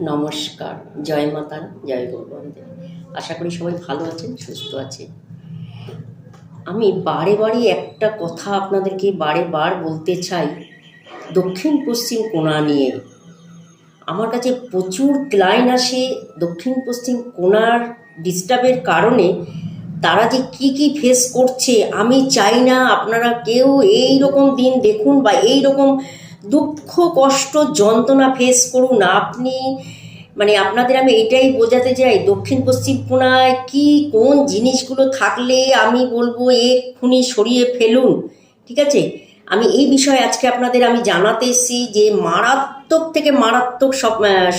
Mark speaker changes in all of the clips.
Speaker 1: নমস্কার, জয় মাতার জয় গৌরবন্দে। আশা করি সবাই ভালো আছেন, সুস্থ আছেন। আমি বারে বারে একটা কথা আপনাদেরকে বারে বার বলতে চাই। দক্ষিণ পশ্চিম কোণা নিয়ে। আমার কাছে প্রচুর ক্লায়েন্ট আসে দক্ষিণ পশ্চিম কোণার ডিস্টার্বের কারণে। তারা যে কি কি ফেস করছে, আমি চাই না। আপনারা কেউ এই রকম দিন দেখুন বা এই রকম দুঃখ, কষ্ট, যন্ত্রণা ফেস করুন। আপনি মানে আপনাদের আমি এটাই বোঝাতে চাই, দক্ষিণ পশ্চিম কোনায় কি, কোন জিনিসগুলো থাকলে আমি বলব এক্ষুনি সরিয়ে ফেলুন, ঠিক আছে? আমি এই বিষয়ে আজকে আপনাদের আমি জানাতে এসেছি যে মারাত্মক থেকে মারাত্মক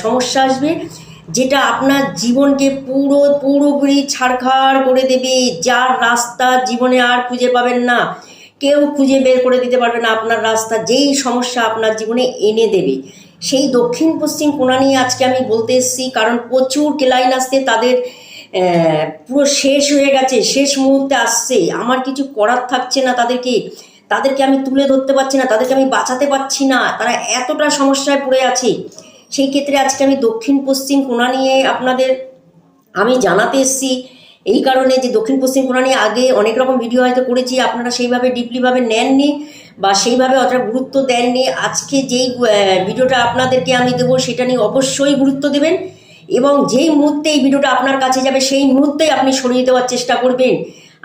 Speaker 1: সমস্যা আসবে, যেটা আপনার জীবনকে পুরো, পুরোপুরি ছাড়খাড় করে দেবে। যার রাস্তা জীবনে আর খুঁজে পাবেন না। কেউ খুঁজে বের করে দিতে পারবে না, আপনার রাস্তা যেই সমস্যা আপনার জীবনে এনে দেবে। সেই দক্ষিণ পশ্চিম কোনা নিয়ে আজকে আমি বলতে এসেছি, কারণ প্রচুর ক্লাইন আসতে তাদের পুরো শেষ হয়ে গেছে, শেষ মুহূর্তে আসছে। আমার কিছু করার থাকছে না তাদেরকে। তাদেরকে আমি তুলে ধরতে পারছি না, তাদেরকে আমি বাঁচাতে পারছি না। তারা এতটা সমস্যায় পড়ে আছে। সেই ক্ষেত্রে আজকে আমি দক্ষিণ পশ্চিম কোনা নিয়ে আপনাদের, আমি জানাতে এসেছি এই কারণে যে দক্ষিণ পশ্চিম কোণা আগে অনেক রকম ভিডিও হয়তো করেছি, আপনারা সেইভাবে ডিপলিভাবে নেননি বা সেইভাবে অতটা গুরুত্ব দেননি। আজকে যেই ভিডিওটা আপনাদেরকে আমি দেবো সেটা নিয়ে অবশ্যই গুরুত্ব দেবেন এবং যেই মুহূর্তে এই ভিডিওটা আপনার কাছে যাবে সেই মুহূর্তেই আপনি সরিয়ে দেওয়ার চেষ্টা করবেন।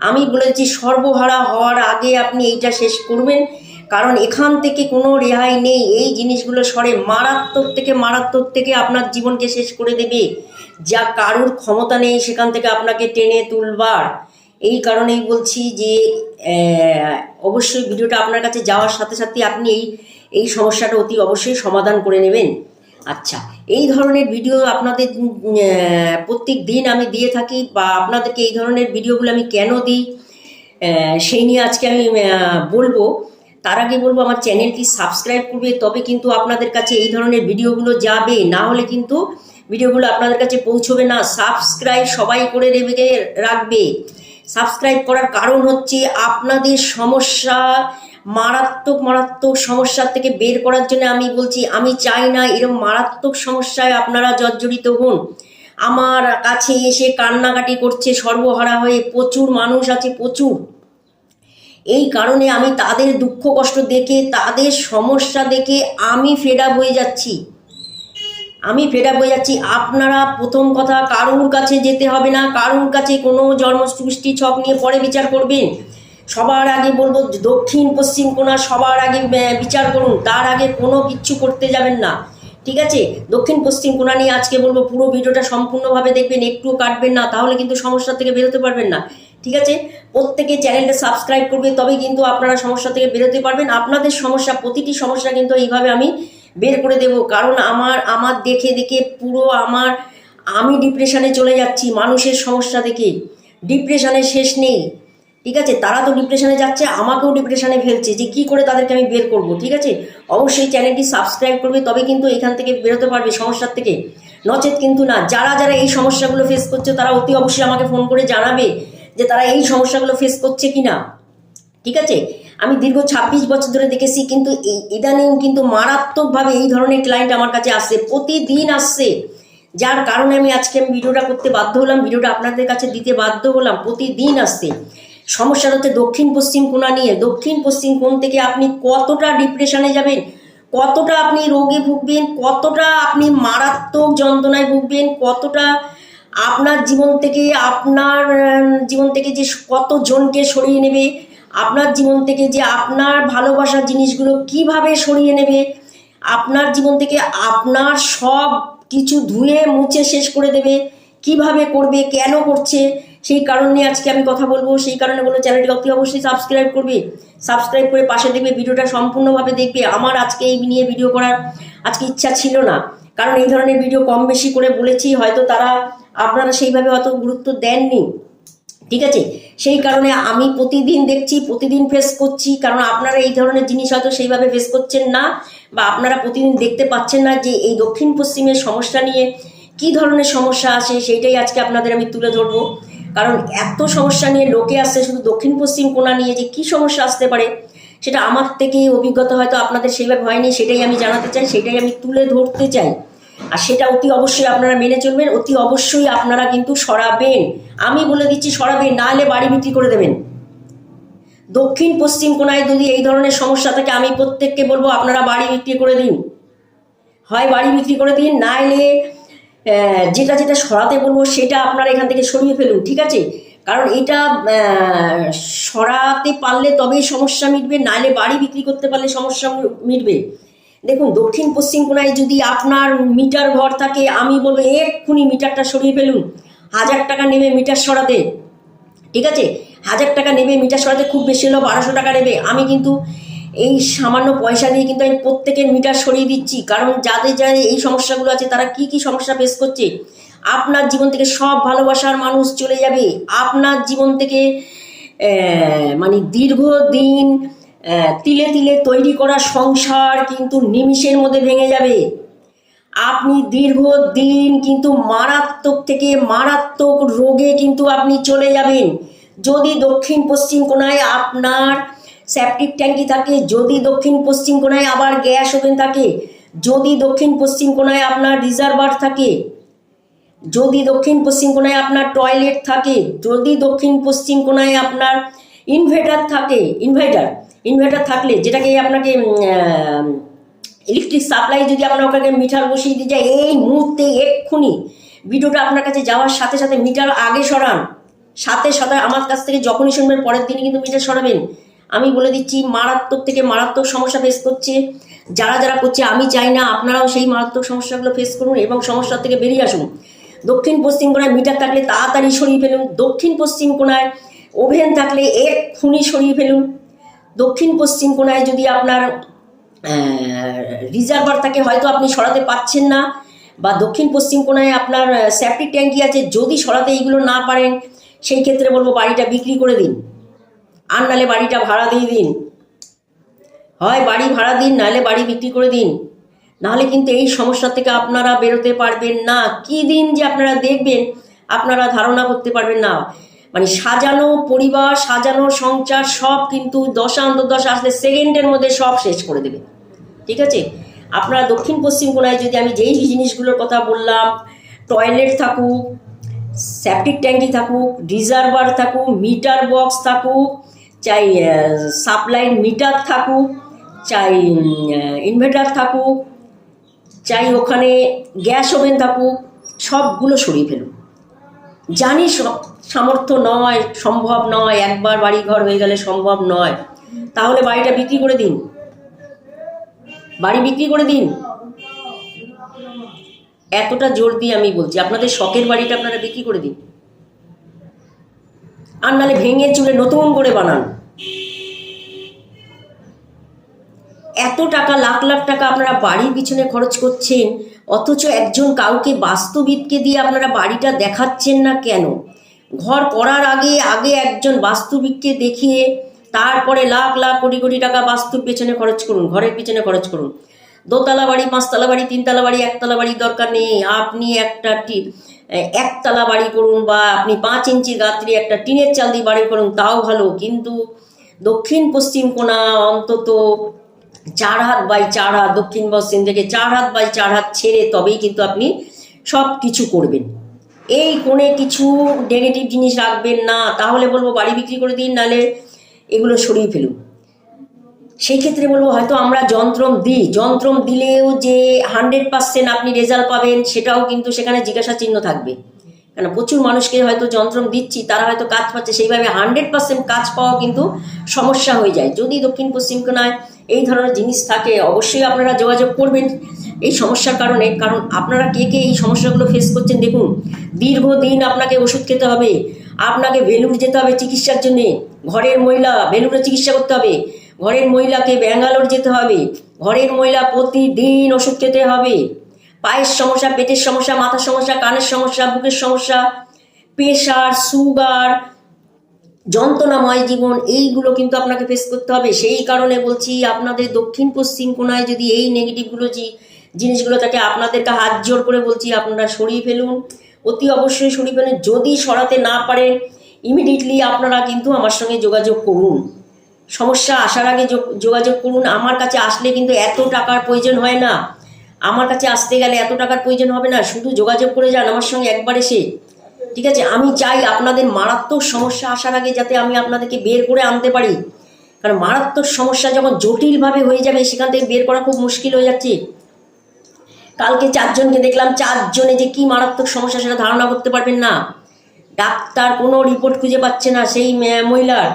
Speaker 1: আমি বলেছি সর্বহারা হওয়ার আগে আপনি এইটা শেষ করবেন। কারণ এখান থেকে কোনো রেহাই নেই। এই জিনিসগুলো সরে মারাত্মক থেকে মারাত্মক থেকে আপনার জীবনকে শেষ করে দেবে। যা কারুর ক্ষমতা নেই সেখান থেকে আপনাকে টেনে তুলবার। এই কারণেই বলছি যে অবশ্যই ভিডিওটা আপনার কাছে যাওয়ার সাথে সাথে আপনি এই এই সমস্যাটা অতি অবশ্যই সমাধান করে নেবেন। আচ্ছা এই ধরনের ভিডিও আপনাদের প্রত্যেক দিন আমি দিয়ে থাকি বা আপনাদেরকে এই ধরনের ভিডিওগুলো আমি কেন দিই সেই নিয়ে আজকে আমি বলব। তার আগে বলব, আমার চ্যানেলটি সাবস্ক্রাইব করবে, তবে কিন্তু আপনাদের কাছে এই ধরনের ভিডিওগুলো যাবে। না হলে কিন্তু ভিডিওগুলো আপনাদের কাছে পৌঁছবে না সাবস্ক্রাইব সবাই করে রেখে রাখবে। সাবস্ক্রাইব করার কারণ হচ্ছে আপনাদের সমস্যা, মারাত্মক মারাত্মক সমস্যার থেকে বের করার জন্য আমি বলছি, আমি চাই না এরকম মারাত্মক সমস্যায় আপনারা জর্জরিত হন। আমার কাছে এসে কান্নাকাটি করছে, সর্বহারা হয়ে প্রচুর মানুষ আছে, প্রচুর। এই কারণে আমি তাদের দুঃখ কষ্ট দেখে, তাদের সমস্যা দেখে আমি ফেড হয়ে যাচ্ছি। আমি ফেড আপ হয়ে যাচ্ছি। আপনারা প্রথম কথা কারুর কাছে যেতে হবে না। কারুর কাছে কোনো জন্মসৃষ্টি ছক নিয়ে পরে বিচার করবেন। সবার আগে বলব, দক্ষিণ, পশ্চিম কোণা সবার আগে বিচার করুন। তার আগে কোনো কিচ্ছু করতে যাবেন না। ঠিক আছে? দক্ষিণ, পশ্চিম কোণা নিয়ে আজকে বলব, পুরো ভিডিওটা সম্পূর্ণভাবে দেখবেন। একটুও কাটবেন না, তাহলে কিন্তু সমস্যা থেকে বেরোতে পারবেন না। ঠিক আছে? প্রত্যেকে চ্যানেলটা সাবস্ক্রাইব করবে তবে কিন্তু আপনারা সমস্যা থেকে বেরোতে পারবেন। আপনাদের সমস্যা, প্রতিটি সমস্যা কিন্তু এইভাবে আমি বের করে দেব। কারণ আমার আমার দেখে দেখে পুরো আমার, আমি ডিপ্রেশনে চলে যাচ্ছি, মানুষের সমস্যা দেখে। ডিপ্রেশনের শেষ নেই। ঠিক আছে? তারা তো ডিপ্রেশনে যাচ্ছে, আমাকেও ডিপ্রেশনে ফেলছে যে কি করে তাদেরকে আমি বের করব, ঠিক আছে? অবশ্যই চ্যানেলটি সাবস্ক্রাইব করবে, তবে কিন্তু এখান থেকে বেরোতে পারবে সমস্যার থেকে। নচেত কিন্তু না, যারা যারা এই সমস্যাগুলো ফেস করছে, তারা অতি অবশ্যই আমাকে ফোন করে জানাবে যে তারা এই সমস্যাগুলো ফেস করছে কি না ঠিক আছে? আমি দীর্ঘ ছাব্বিশ বছর ধরে দেখেছি, কিন্তু ইদানিং কিন্তু মারাত্মকভাবে এই ধরনের ক্লায়েন্ট আমার কাছে আসছে, প্রতিদিন আসছে। যার কারণে আমি আজকে আমি ভিডিওটা করতে বাধ্য হলাম, ভিডিওটা আপনাদের কাছে দিতে বাধ্য হলাম, প্রতিদিন আসছে। সমস্যা হচ্ছে দক্ষিণ পশ্চিম কোণা নিয়ে। দক্ষিণ পশ্চিম কোণ থেকে আপনি কতটা ডিপ্রেশনে যাবেন, কতটা আপনি রোগে ভুগবেন, কতটা আপনি মারাত্মক যন্ত্রণায় ভুগবেন, কতটা আপনার জীবন থেকে আপনার জীবন থেকে যে কতজনকে সরিয়ে নেবে আপনার জীবন থেকে যে আপনার ভালোবাসার জিনিসগুলো কীভাবে সরিয়ে নেবে, আপনার জীবন থেকে আপনার সব কিছু ধুয়ে মুছে শেষ করে দেবে, কীভাবে করবে, কেন করছে, সেই কারণ আজকে আমি কথা বলব। সেই কারণে বলব, চ্যানেলটি অতি অবশ্যই সাবস্ক্রাইব করবে। সাবস্ক্রাইব করে পাশে দেখবে ভিডিওটা সম্পূর্ণভাবে দেখবে। আমার আজকে এই নিয়ে ভিডিও করার আজকে ইচ্ছা ছিল না। কারণ এই ধরনের ভিডিও কম বেশি করে বলেছি, হয়তো তারা আপনারা সেইভাবে অত গুরুত্ব দেননি। ঠিক আছে? সেই কারণে আমি প্রতিদিন দেখছি, প্রতিদিন ফেস করছি, কারণ আপনারা এই ধরনের জিনিস হয়তো সেইভাবে ফেস করছেন না বা আপনারা প্রতিদিন দেখতে পাচ্ছেন না যে এই দক্ষিণ পশ্চিমের সমস্যা নিয়ে কি ধরনের সমস্যা আসে সেইটাই আজকে আপনাদের আমি তুলে ধরবো। কারণ এত সমস্যা নিয়ে লোকে আসছে, শুধু দক্ষিণ পশ্চিম কোণা নিয়ে যে কি সমস্যা আসতে পারে, সেটা আমার থেকে অভিজ্ঞতা হয়তো আপনাদের সেইভাবে হয়নি, সেটাই আমি জানাতে চাই, সেটাই আমি তুলে ধরতে চাই। আর সেটা অতি অবশ্যই আপনারা মেনে চলবেন, অতি অবশ্যই আপনারা কিন্তু সরাবেন। আমি বলে দিচ্ছি সরাবেন, না হলে বাড়ি বিক্রি করে দেবেন। দক্ষিণ, পশ্চিম কোনায় যদি এই ধরনের সমস্যা থাকে, আমি প্রত্যেককে বলব আপনারা বাড়ি বিক্রি করে দিন। হয় বাড়ি বিক্রি করে দিন, না এলে যেটা যেটা সরাতে বলব সেটা আপনারা এখান থেকে সরিয়ে ফেলুন, ঠিক আছে? কারণ এটা সরাতে পারলে তবেই সমস্যা মিটবে নাহলে বাড়ি বিক্রি করতে পারলে সমস্যা মিটবে। দেখুন, দক্ষিণ পশ্চিম কোনায় যদি আপনার মিটার ঘর থাকে, আমি বলব এক্ষুনি মিটারটা সরিয়ে ফেলুন। হাজার টাকা নেবে মিটার সরাতে। ঠিক আছে? হাজার টাকা নেবে মিটার সরাতে, খুব বেশি হলেও বারোশো টাকা নেবে। আমি কিন্তু এই সামান্য পয়সা দিয়ে কিন্তু আমি প্রত্যেকের মিটার সরিয়ে দিচ্ছি। কারণ যাদের যাদের এই সমস্যাগুলো আছে, তারা কি কি সমস্যা ফেস করছে? আপনার জীবন থেকে সব ভালোবাসার মানুষ চলে যাবে। আপনার জীবন থেকে মানে দীর্ঘদিন তিলে তিলে তৈরি করা সংসার কিন্তু নিমিষের মধ্যে ভেঙে যাবে। আপনি দীর্ঘদিন কিন্তু মারাত্মক থেকে মারাত্মক রোগে কিন্তু আপনি চলে যাবেন। যদি দক্ষিণ পশ্চিম কোনায় আপনার সেপটিক ট্যাঙ্কি থাকে, যদি দক্ষিণ পশ্চিম কোনায় আবার গ্যাস ওভেন থাকে, যদি দক্ষিণ পশ্চিম কোনায় আপনার রিজার্ভার থাকে, যদি দক্ষিণ পশ্চিম কোনায় আপনার টয়লেট থাকে, যদি দক্ষিণ পশ্চিম কোনায় আপনার ইনভার্টার থাকে ইনভার্টার ইনভার্টার থাকলে যেটাকে আপনাকে ইলেকট্রিক সাপ্লাই যদি আপনার ওখানে মিটার বসিয়ে দিয়ে যায় এই মুহূর্তে এক্ষুনি ভিডিওটা আপনার কাছে যাওয়ার সাথে সাথে মিটার আগে সরান। সাথে সাথে আমার কাছ থেকে যখনই শুনবেন, পরের দিনই কিন্তু মিটার সরাবেন। আমি বলে দিচ্ছি, মারাত্মক থেকে মারাত্মক সমস্যা ফেস করছে। যারা যারা করছে, আমি চাই না আপনারাও সেই মারাত্মক সমস্যাগুলো ফেস করুন এবং সমস্যা থেকে বেরিয়ে আসুন। দক্ষিণ পশ্চিম কোণায় মিটার থাকলে তাড়াতাড়ি সরিয়ে ফেলুন। দক্ষিণ পশ্চিম কোণায় ওভেন থাকলে এক্ষুনি সরিয়ে ফেলুন। দক্ষিণ, পশ্চিম কোনায় যদি আপনার রিজার্ভার থাকে, হয়তো আপনি সরাতে পাচ্ছেন না। বা দক্ষিণ, পশ্চিম কোনায় আপনার সেপ্টিক ট্যাঙ্কি আছে, যদি সরাতে এইগুলো না পারেন, সেই ক্ষেত্রে বলব বাড়িটা বিক্রি করে দিন। আর নালে বাড়িটা ভাড়া দিয়ে দিন। হয় বাড়ি ভাড়া দিন নাহলে বাড়ি বিক্রি করে দিন। নাহলে কিন্তু এই সমস্যা থেকে আপনারা বেরোতে পারবেন না। কি দিন যে আপনারা দেখবেন, আপনারা ধারণা করতে পারবেন না। মানে সাজানো পরিবার, সাজানো সংসার, সব কিন্তু দশা অন্তর্দশা আসলে সেকেন্ডের মধ্যে সব শেষ করে দেবে। ঠিক আছে? আপনারা দক্ষিণ পশ্চিম কোণায় যদি আমি যেই জিনিসগুলোর কথা বললাম টয়লেট থাকুক সেপটিক ট্যাঙ্কি থাকুক রিজার্ভার থাকুক মিটার বক্স থাকুক, চাই সাপ্লাই মিটার থাকুক, চাই ইনভার্টার থাকুক, চাই ওখানে গ্যাস ওভেন থাকুক, সবগুলো সরিয়ে ফেলুন। জানি সামর্থ্য নয়, সম্ভব নয়, একবার বাড়ি ঘর হয়ে গেলে সম্ভব নয়। তাহলে বাড়িটা বিক্রি করে দিন। বাড়ি বিক্রি করে দিন। এতটা জোর দিয়ে আমি বলছি, আপনাদের শখের বাড়িটা আপনারা বিক্রি করে দিন। আর নাহলে ভেঙে চুলে নতুন করে বানান। এত টাকা, লাখ লাখ টাকা আপনারা বাড়ির পিছনে খরচ করছেন, অথচ একজন কাউকে বাস্তুবিদকে দিয়ে আপনারা বাড়িটা দেখাচ্ছেন না কেন? ঘর করার আগে আগে একজন বাস্তুবিদকে দেখিয়ে, তারপরে লাখ লাখ কোটি কোটি টাকা বাস্তুর পেছনে খরচ করুন, ঘরের পিছনে খরচ করুন। দোতলা বাড়ি, পাঁচতলা বাড়ি, তিনতলা বাড়ি, একতলা বাড়ির দরকার নেই। আপনি একটা একতলা বাড়ি করুন বা আপনি পাঁচ ইঞ্চি গাত্রি একটা টিনের চাল দিয়ে বাড়ি করুন, তাও ভালো। কিন্তু দক্ষিণ পশ্চিম কোনা অন্তত চার হাত বাই চার হাত, দক্ষিণ পশ্চিম থেকে চার হাত বাই চার হাত ছেড়ে তবেই কিন্তু আপনি সব কিছু করবেন। এই কোণে কিছু নেগেটিভ জিনিস রাখবেন না, তাহলে বলব বাড়ি বিক্রি করে দিন, নাহলে এগুলো সরিয়ে ফেলুন। সেই ক্ষেত্রে বলব হয়তো আমরা যন্ত্রম দিই, যন্ত্রম দিলেও যে হান্ড্রেড পার্সেন্ট আপনি রেজাল্ট পাবেন, সেটাও কিন্তু সেখানে জিজ্ঞাসা চিহ্ন থাকবে। কেন প্রচুর মানুষকে হয়তো যন্ত্রম দিচ্ছি, তারা হয়তো কাজ পাচ্ছে, সেইভাবে হান্ড্রেড পার্সেন্ট কাজ পাওয়া কিন্তু সমস্যা হয়ে যায়। যদি দক্ষিণ পশ্চিম কোণায় এই ধরনের জিনিস থাকে, অবশ্যই আপনারা যোগাযোগ করবেন এই সমস্যার কারণে। কারণ আপনারা কে কে এই সমস্যাগুলো ফেস করছেন দেখুন, দীর্ঘদিন আপনাকে ওষুধ খেতে হবে, আপনাকে ভেলুর যেতে হবে চিকিৎসার জন্যে। ঘরের মহিলা ভেলুরে চিকিৎসা করতে হবে। ঘরের মহিলাকে ব্যাঙ্গালোর যেতে হবে। ঘরের মহিলা প্রতিদিন ওষুধ খেতে হবে। পায়ের সমস্যা, পেটের সমস্যা, মাথার সমস্যা, কানের সমস্যা, বুকের সমস্যা, প্রেশার, সুগার, যন্ত্রণাময় জীবন, এইগুলো কিন্তু আপনাকে ফেস করতে হবে। সেই কারণে বলছি, আপনাদের দক্ষিণ পশ্চিম কোণায় যদি এই নেগেটিভগুলো যে জিনিসগুলো থাকে, আপনাদেরকে হাত জোর করে বলছি, আপনারা সরিয়ে ফেলুন। অতি অবশ্যই সরিয়ে ফেলুন। যদি সরাতে না পারেন ইমিডিয়েটলি আপনারা কিন্তু আমার সঙ্গে যোগাযোগ করুন। সমস্যা আসার আগে যোগ- যোগাযোগ করুন। আমার কাছে আসলে কিন্তু এত টাকার প্রয়োজন হয় না। আমার কাছে আসতে গেলে এত টাকার প্রয়োজন হবে না, শুধু যোগাযোগ করে যান আমার সঙ্গে একবার এসে। ঠিক আছে? আমি চাই আপনাদের মারাত্মক সমস্যা আসার আগে যাতে আমি আপনাদেরকে বের করে আনতে পারি। কারণ মারাত্মক সমস্যা যখন জটিলভাবে হয়ে যাবে, সেখান থেকে বের করা খুব মুশকিল হয়ে যাচ্ছে। কালকে চারজনকে দেখলাম, চারজনে যে কি মারাত্মক সমস্যা, সেটা ধারণা করতে পারবেন না। ডাক্তার কোনো রিপোর্ট খুঁজে পাচ্ছে না, সেই মহিলার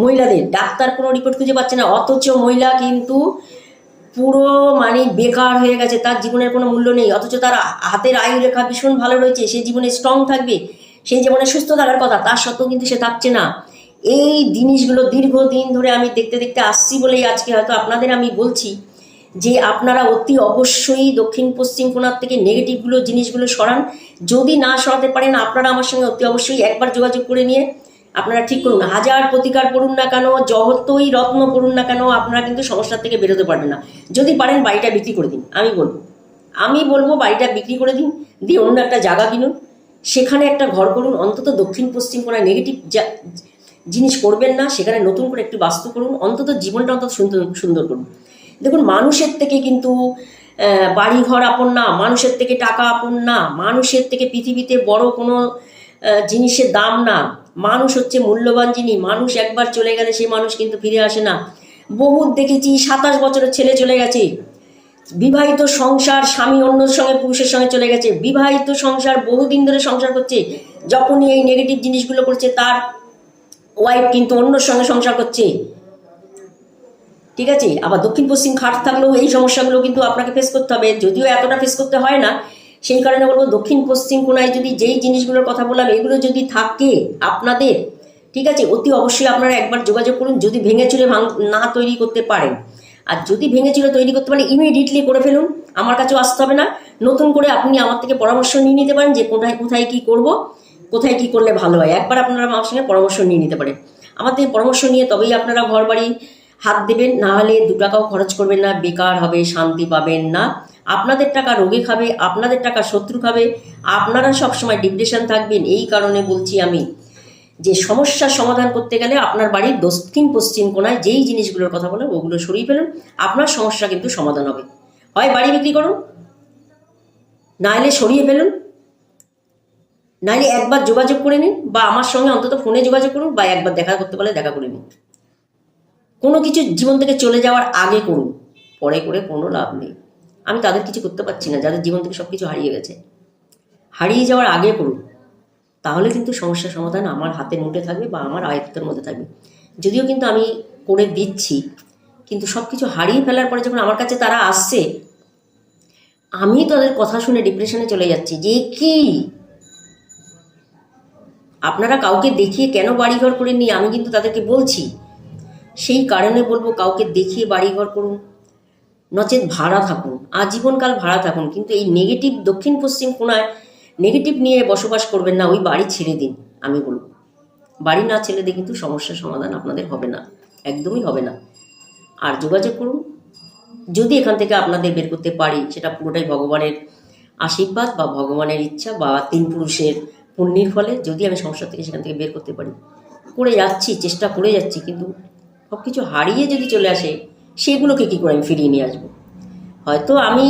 Speaker 1: মহিলাদের। ডাক্তার কোনো রিপোর্ট খুঁজে পাচ্ছে না, অথচ মহিলা কিন্তু পুরো মানে বেকার হয়ে গেছে, তার জীবনের কোনো মূল্য নেই। অথচ তার হাতের আয়ু রেখা ভীষণ ভালো রয়েছে, সে জীবনে স্ট্রং থাকবে সেই জীবনে সুস্থ থাকার কথা, তার সত্ত্বেও কিন্তু সে থাকছে না। এই জিনিসগুলো দীর্ঘদিন ধরে আমি দেখতে দেখতে আসছি বলেই আজকে হয়তো আপনাদের আমি বলছি যে আপনারা অতি অবশ্যই দক্ষিণ, পশ্চিম কোণার থেকে নেগেটিভগুলো জিনিসগুলো সরান। যদি না সরাতে পারেন, আপনারা আমার সঙ্গে অতি অবশ্যই একবার যোগাযোগ করে নিয়ে আপনারা ঠিক করুন হাজার প্রতিকার পড়ুন না কেন, যতই রত্ন পড়ুন না কেন, আপনারা কিন্তু সমস্যার থেকে বেরোতে পারবেন না। যদি পারেন বাড়িটা বিক্রি করে দিন, আমি বলব। আমি বলব বাড়িটা বিক্রি করে দিন, দিয়ে অন্য একটা জায়গা কিনুন। সেখানে একটা ঘর করুন, অন্তত দক্ষিণ পশ্চিম কোণায় নেগেটিভ জিনিস করবেন না, সেখানে নতুন করে একটু বাস্তু করুন, অন্তত জীবনটা অন্তত সুন্দর সুন্দর করুন। দেখুন, মানুষের থেকে কিন্তু বাড়ি ঘর আপন না, মানুষের থেকে টাকা আপন না, মানুষের থেকে পৃথিবীতে বড় কোনো জিনিসের দাম না। মানুষ হচ্ছে মূল্যবান জিনিস মানুষ একবার চলে গেলে সেই মানুষ কিন্তু ফিরে আসে না। বহুত দেখেছি, সাতাশ বছরের ছেলে চলে গেছে। বিবাহিত সংসার স্বামী অন্যর সঙ্গে, পুরুষের সঙ্গে চলে গেছে। বিবাহিত সংসার বহুদিন ধরে সংসার করছে। যখনই এই নেগেটিভ জিনিসগুলো করছে, তার ওয়াইফ কিন্তু অন্যর সঙ্গে সংসার করছে। ঠিক আছে? আবার দক্ষিণ পশ্চিম খাট থাকলেও এই সমস্যাগুলো কিন্তু আপনাকে ফেস করতে হবে। যদিও এতটা ফেস করতে হয় না সেই কারণে বলব দক্ষিণ, পশ্চিম কোণায় যদি যেই জিনিসগুলোর কথা বললাম, এগুলো যদি থাকে আপনাদের, ঠিক আছে, অতি অবশ্যই আপনারা একবার যোগাযোগ করুন, যদি ভেঙে ভাঙ, না তৈরি করতে পারেন। আর যদি ভেঙে চুরে তৈরি করতে পারেন ইমিডিয়েটলি করে ফেলুন, আমার কাছেও আসতে হবে না। নতুন করে আপনি আমার থেকে পরামর্শ নিয়ে নিতে পারেন যে কোথায় কোথায় কি করব, কোথায় কি করলে ভালো হয়। একবার আপনারা আমার সঙ্গে পরামর্শ নিয়ে নিতে পারেন। আমার থেকে পরামর্শ নিয়ে তবেই আপনারা ঘর বাড়ি হাত দেবেন, না হলে দু টাকাও খরচ করবেন না, বেকার হবে, শান্তি পাবেন না। আপনাদের টাকা রোগে খাবে, আপনাদের টাকা শত্রু খাবে, আপনারা সবসময় ডিপ্রেশন থাকবেন, এই কারণে বলছি আমি যে সমস্যার সমাধান করতে গেলে আপনার বাড়ির দক্ষিণ পশ্চিম কোণায় যেই জিনিসগুলোর কথা বলেন ওগুলো সরিয়ে ফেলুন, আপনার সমস্যা কিন্তু সমাধান হবে। হয় বাড়ি বিক্রি করুন নাহলে সরিয়ে ফেলুন নাহলে একবার যোগাযোগ করে নিন, বা আমার সঙ্গে অন্তত ফোনে যোগাযোগ করুন, বা একবার দেখা করতে পারলে দেখা করে নিন। কোনো কিছু জীবন থেকে চলে যাওয়ার আগে করুন, পরে করে কোনো লাভ নেই। আমি তাদের কিছু করতে পারছি না, যাদের জীবন থেকে সব কিছু হারিয়ে গেছে। হারিয়ে যাওয়ার আগে করুন, তাহলে কিন্তু সমস্যার সমাধান আমার হাতের মুঠে থাকবে বা আমার আয়ত্তের মধ্যে থাকবে। যদিও কিন্তু আমি করে দিচ্ছি, কিন্তু সব কিছু হারিয়ে ফেলার পরে যখন আমার কাছে তারা আসছে, আমি তাদের কথা শুনে ডিপ্রেশনে চলে যাচ্ছি যে, কি? আপনারা কাউকে দেখিয়ে কেন বাড়িঘর করে আমি কিন্তু তাদেরকে বলছি। সেই কারণে বলব, কাউকে দেখিয়ে বাড়িঘর করুন। নচেত ভাড়া থাকুন, আজীবনকাল ভাড়া থাকুন, কিন্তু এই নেগেটিভ দক্ষিণ পশ্চিম কোনায় নেগেটিভ নিয়ে বসবাস করবেন না, ওই বাড়ি ছেড়ে দিন, আমি বলব। বাড়ি না ছেড়ে দিয়ে কিন্তু সমস্যার সমাধান আপনাদের হবে না, একদমই হবে না। আর যোগাযোগ করুন, যদি এখান থেকে আপনাদের বের করতে পারি, সেটা পুরোটাই ভগবানের আশীর্বাদ বা ভগবানের ইচ্ছা বা তিন পুরুষের পুণ্যের ফলে, যদি আমি সমস্যা থেকে সেখান থেকে বের করতে পারি। করে যাচ্ছি, চেষ্টা করে যাচ্ছি, কিন্তু সব কিছু হারিয়ে যদি চলে আসে সেগুলোকে কী করে আমি ফিরিয়ে নিয়ে আসব? হয়তো আমি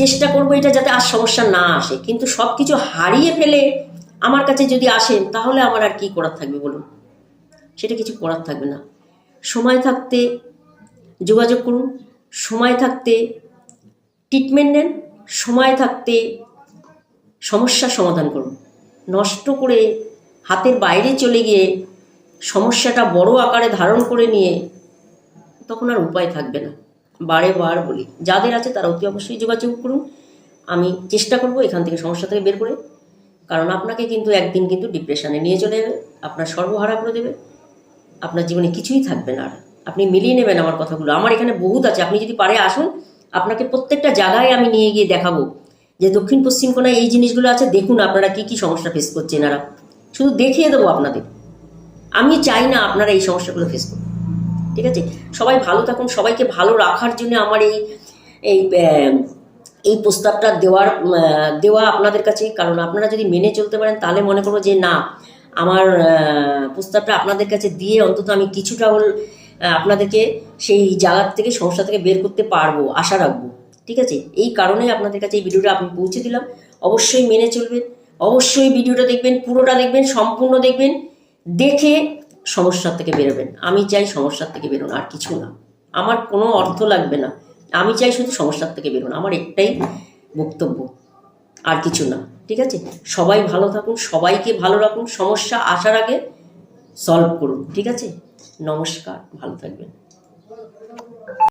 Speaker 1: চেষ্টা করব এটা যাতে আর সমস্যা না আসে, কিন্তু সব কিছু হারিয়ে ফেলে আমার কাছে যদি আসেন তাহলে আমার আর কি করার থাকবে বলুন? সেটা কিছু করার থাকবে না। সময় থাকতে যোগাযোগ করুন, সময় থাকতে ট্রিটমেন্ট নেন, সময় থাকতে সমস্যার সমাধান করুন। নষ্ট করে হাতের বাইরে চলে গিয়ে সমস্যাটা বড় আকারে ধারণ করে নিয়ে তখন আর উপায় থাকবে না। বারে বার বলি, যাদের আছে তারা অতি অবশ্যই যোগাযোগ করুন। আমি চেষ্টা করব এখান থেকে সমস্যা থেকে বের করে। কারণ আপনাকে কিন্তু একদিন কিন্তু ডিপ্রেশনে নিয়ে চলে যাবে, আপনার সর্বহারা করে দেবে। আপনার জীবনে কিছুই থাকবে না আর। আপনি মিলিয়ে নেবেন আমার কথাগুলো। আমার এখানে বহুত আছে। আপনি যদি পারে আসুন, আপনাকে প্রত্যেকটা জায়গায় আমি নিয়ে গিয়ে দেখাবো যে দক্ষিণ পশ্চিম কোণায় এই জিনিসগুলো আছে। দেখুন আপনারা কি কি সমস্যা ফেস করছেন এনারা শুধু দেখিয়ে দেবো আপনাদের। আমি চাই না আপনারা এই সমস্যাগুলো ফেস করুন। ঠিক আছে? সবাই ভালো থাকুন, সবাইকে ভালো রাখার জন্য আমার এই এই এই প্রস্তাবটা দেওয়ার দেওয়া আপনাদের কাছে কারণ আপনারা যদি মেনে চলতে পারেন, তাহলে মনে করব যে না, আমার প্রস্তাবটা আপনাদের কাছে দিয়ে অন্তত আমি কিছুটা হল আপনাদেরকে সেই জায়গার থেকে, সমস্যা থেকে বের করতে পারব, আশা রাখব। ঠিক আছে? এই কারণেই আপনাদের কাছে এই ভিডিওটা আমি পৌঁছে দিলাম। অবশ্যই মেনে চলবেন, অবশ্যই ভিডিওটা দেখবেন, পুরোটা দেখবেন, সম্পূর্ণ দেখবেন, দেখে সমস্যার থেকে বেরোবেন। আমি চাই সমস্যার থেকে বেরোন, আর কিছু না। আমার কোনো অর্থ লাগবে না। আমি চাই শুধু সমস্যার থেকে বেরোন। আমার একটাই বক্তব্য, আর কিছু না। ঠিক আছে? সবাই ভালো থাকুন, সবাইকে ভালো রাখুন। সমস্যা আসার আগে সলভ করুন। ঠিক আছে? নমস্কার, ভালো থাকবেন।